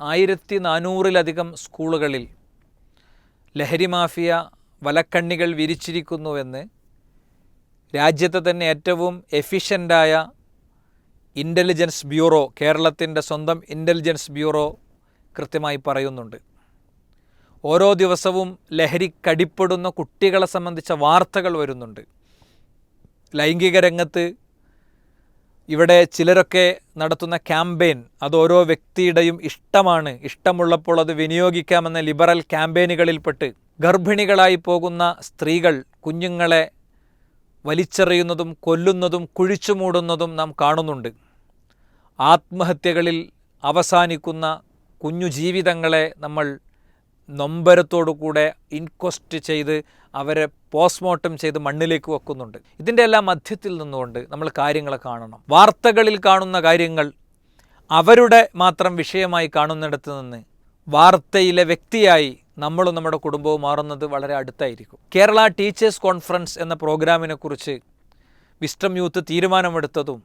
ആയിരത്തി നാനൂറിലധികം സ്കൂളുകളിൽ ലഹരി മാഫിയ വലക്കണ്ണികൾ വിരിച്ചിരിക്കുന്നുവെന്ന് രാജ്യത്തെ തന്നെ ഏറ്റവും എഫിഷ്യന്റായ ഇന്റലിജൻസ് ബ്യൂറോ കേരളത്തിന്റെ സ്വന്തം ഇന്റലിജൻസ് ബ്യൂറോ കൃത്യമായി പറയുന്നുണ്ട്. ഓരോ ദിവസവും ലഹരി കടിപ്പെടുന്ന കുട്ടികളെ സംബന്ധിച്ച വാർത്തകൾ വരുന്നുണ്ട്. ലൈംഗിക രംഗത്ത് ഇവിടെ ചിലരൊക്കെ നടത്തുന്ന ക്യാമ്പയിൻ അത് ഓരോ വ്യക്തിയുടെയും ഇഷ്ടമാണ്. ഇഷ്ടമുള്ളപ്പോൾ അത് വിനിയോഗിക്കാമെന്ന ലിബറൽ ക്യാമ്പയിനുകളിൽപ്പെട്ട് ഗർഭിണികളായി പോകുന്ന സ്ത്രീകൾ കുഞ്ഞുങ്ങളെ വലിച്ചെറിയുന്നതും കൊല്ലുന്നതും കുഴിച്ചുമൂടുന്നതും നാം കാണുന്നുണ്ട്. ആത്മഹത്യകളിൽ അവസാനിക്കുന്ന കുഞ്ഞു ജീവിതങ്ങളെ നമ്മൾ നൊമ്പരത്തോടു കൂടെ ഇൻക്വസ്റ്റ് ചെയ്ത് അവരെ പോസ്റ്റ്മോർട്ടം ചെയ്ത് മണ്ണിലേക്ക് വെക്കുന്നുണ്ട്. ഇതിന്റെ എല്ലാം മധ്യത്തിൽ നിന്നുകൊണ്ട് നമ്മൾ കാര്യങ്ങളെ കാണണം. വാർത്തകളിൽ കാണുന്ന കാര്യങ്ങൾ അവരുടെ മാത്രം വിഷയമായി കാണുന്നിടത്ത് നിന്ന് വാർത്തയിലെ വ്യക്തിയായി നമ്മളും നമ്മുടെ കുടുംബവും മാറുന്നത് വളരെ അടുത്തായിരിക്കും. കേരള ടീച്ചേഴ്സ് കോൺഫറൻസ് എന്ന പ്രോഗ്രാമിനെ കുറിച്ച് വിസ്റ്റം യൂത്ത് തീരുമാനമെടുത്തതും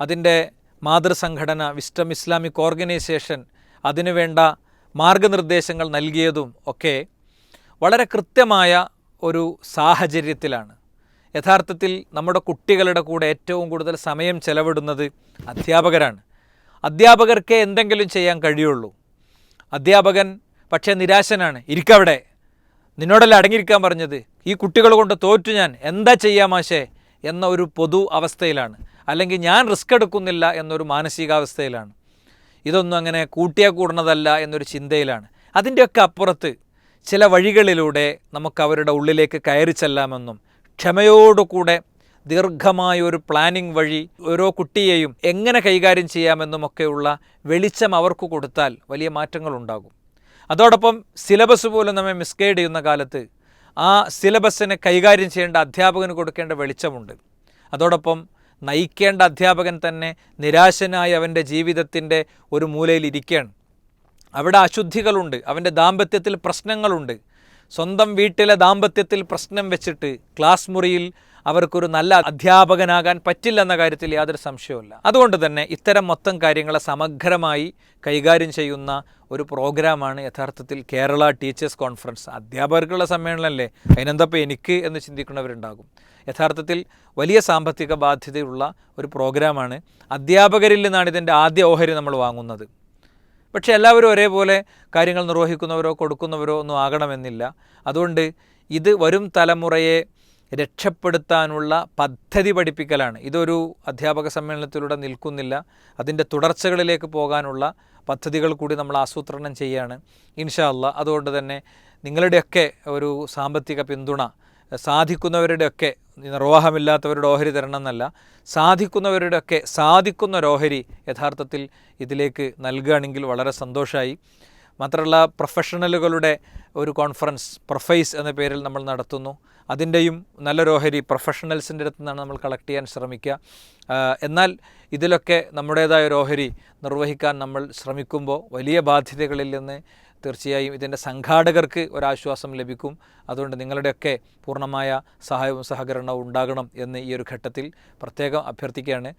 അതിന്റെ മാതൃസംഘടന വിസ്റ്റം ഇസ്ലാമിക് ഓർഗനൈസേഷൻ അതിനുവേണ്ട മാർഗനിർദ്ദേശങ്ങൾ നൽകിയതും ഒക്കെ വളരെ കൃത്യമായ ഒരു സാഹചര്യത്തിലാണ്. യഥാർത്ഥത്തിൽ നമ്മുടെ കുട്ടികളുടെ കൂടെ ഏറ്റവും കൂടുതൽ സമയം ചെലവിടുന്നത് അധ്യാപകരാണ്. അധ്യാപകർക്ക് എന്തെങ്കിലും ചെയ്യാൻ കഴിയുള്ളൂ. അധ്യാപകൻ പക്ഷേ നിരാശനാണ്. ഇരിക്കവിടെ. നിന്നോടല്ല അടങ്ങിയിരിക്കാൻ പറഞ്ഞത്? ഈ കുട്ടികൾ കൊണ്ട് തോറ്റു ഞാൻ. എന്താ ചെയ്യാം മാഷേ? എന്ന ഒരു പൊതു അവസ്ഥയിലാണ്. അല്ലെങ്കിൽ ഞാൻ റിസ്ക് എടുക്കുന്നില്ല എന്നൊരു മാനസികാവസ്ഥയിലാണ്. ഇതൊന്നും അങ്ങനെ കൂട്ടിയാൽ കൂടുന്നതല്ല എന്നൊരു ചിന്തയിലാണ്. അതിന്റെയൊക്കെ അപ്പുറത്ത് ചില വഴികളിലൂടെ നമുക്ക് അവരുടെ ഉള്ളിലേക്ക് കയറി ചെല്ലാമെന്നും ക്ഷമയോടുകൂടെ ദീർഘമായ ഒരു പ്ലാനിംഗ് വഴി ഓരോ കുട്ടിയെയും എങ്ങനെ കൈകാര്യം ചെയ്യാമെന്നുമൊക്കെയുള്ള വെളിച്ചം അവർക്ക് കൊടുത്താൽ വലിയ മാറ്റങ്ങൾ ഉണ്ടാകും അതോടൊപ്പം സിലബസ് പോലും നമ്മെ മിസ്ഗൈഡ് ചെയ്യുന്ന കാലത്ത് ആ സിലബസിനെ കൈകാര്യം ചെയ്യേണ്ട അധ്യാപകന് കൊടുക്കേണ്ട വെളിച്ചമുണ്ട്. അതോടൊപ്പം നയിക്കേണ്ട അധ്യാപകൻ തന്നെ നിരാശനായി അവന്റെ ജീവിതത്തിന്റെ ഒരു മൂലയിൽ ഇരിക്കുകയാണ് അവിടെ അശുദ്ധികളുണ്ട് അവന്റെ ദാമ്പത്യത്തിൽ പ്രശ്നങ്ങളുണ്ട്. സ്വന്തം വീട്ടിലെ ദാമ്പത്യത്തിൽ പ്രശ്നം വെച്ചിട്ട് ക്ലാസ് മുറിയിൽ അവർക്കൊരു നല്ല അധ്യാപകനാകാൻ പറ്റില്ലെന്ന കാര്യത്തിൽ യാതൊരു സംശയവുമില്ല. അതുകൊണ്ട് തന്നെ ഇത്തരം മൊത്തം കാര്യങ്ങളെ സമഗ്രമായി കൈകാര്യം ചെയ്യുന്ന ഒരു പ്രോഗ്രാമാണ് യഥാർത്ഥത്തിൽ കേരള ടീച്ചേഴ്സ് കോൺഫറൻസ്. അധ്യാപകർക്കുള്ള സമ്മേളനമല്ലേ? അതിനെന്തപ്പോൾ എനിക്ക് എന്ന് ചിന്തിക്കുന്നവരുണ്ടാകും. യഥാർത്ഥത്തിൽ വലിയ സാമ്പത്തിക ബാധ്യതയുള്ള ഒരു പ്രോഗ്രാമാണ് അധ്യാപകരിൽ നിന്നാണ് ഇതിന്റെ ആദ്യ ഓഹരി നമ്മൾ വാങ്ങുന്നത്. പക്ഷേ എല്ലാവരും ഒരേപോലെ കാര്യങ്ങൾ നിർവഹിക്കുന്നവരോ കൊടുക്കുന്നവരോ ഒന്നും ആകണമെന്നില്ല. അതുകൊണ്ട് ഇത് വരും തലമുറയെ രക്ഷപ്പെടുത്താനുള്ള പദ്ധതി പഠിപ്പിക്കലാണ്. ഇതൊരു അധ്യാപക സമ്മേളനത്തിലൂടെ നിൽക്കുന്നില്ല. അതിന്റെ തുടർച്ചകളിലേക്ക് പോകാനുള്ള പദ്ധതികൾ കൂടി നമ്മൾ ആസൂത്രണം ചെയ്യുകയാണ് ഇൻഷാല്ല അതുകൊണ്ട് തന്നെ നിങ്ങളുടെയൊക്കെ ഒരു സാമ്പത്തിക പിന്തുണ സാധിക്കുന്നവരുടെയൊക്കെ നിർവാഹമില്ലാത്തവരുടെ ഓഹരി തരണം എന്നല്ല സാധിക്കുന്നവരുടെയൊക്കെ സാധിക്കുന്ന ഓഹരി യഥാർത്ഥത്തിൽ ഇതിലേക്ക് നൽകുകയാണെങ്കിൽ വളരെ സന്തോഷമായി മാത്രമല്ല പ്രൊഫഷണലുകളുടെ ഒരു കോൺഫറൻസ് പ്രൊഫൈസ് എന്ന പേരിൽ നമ്മൾ നടത്തുന്നു. അതിന്റെയും നല്ലൊരു ഓഹരി പ്രൊഫഷണൽസിന്റെ അടുത്ത് നിന്നാണ് നമ്മൾ കളക്ട് ചെയ്യാൻ ശ്രമിക്കുക. എന്നാൽ ഇതിലൊക്കെ നമ്മുടേതായ ഒരു ഓഹരി നിർവഹിക്കാൻ നമ്മൾ ശ്രമിക്കുമ്പോൾ വലിയ ബാധ്യതകളിൽ നിന്ന് തീർച്ചയായും ഇതിന്റെ സംഘാടകർക്ക് ഒരാശ്വാസം ലഭിക്കും. അതുകൊണ്ട് നിങ്ങളുടെയൊക്കെ പൂർണമായ സഹായവും സഹകരണവും ഉണ്ടാകണം എന്ന് ഈ ഒരു ഘട്ടത്തിൽ പ്രത്യേകം അഭ്യർത്ഥിക്കുകയാണ്.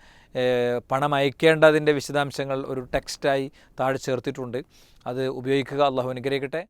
പണം അയക്കേണ്ടതിന്റെ വിശദാംശങ്ങൾ ഒരു ടെക്സ്റ്റായി താഴെ ചേർത്തിട്ടുണ്ട്. അത് ഉപയോഗിക്കുക. അള്ളാഹു അനുഗ്രഹിക്കട്ടെ.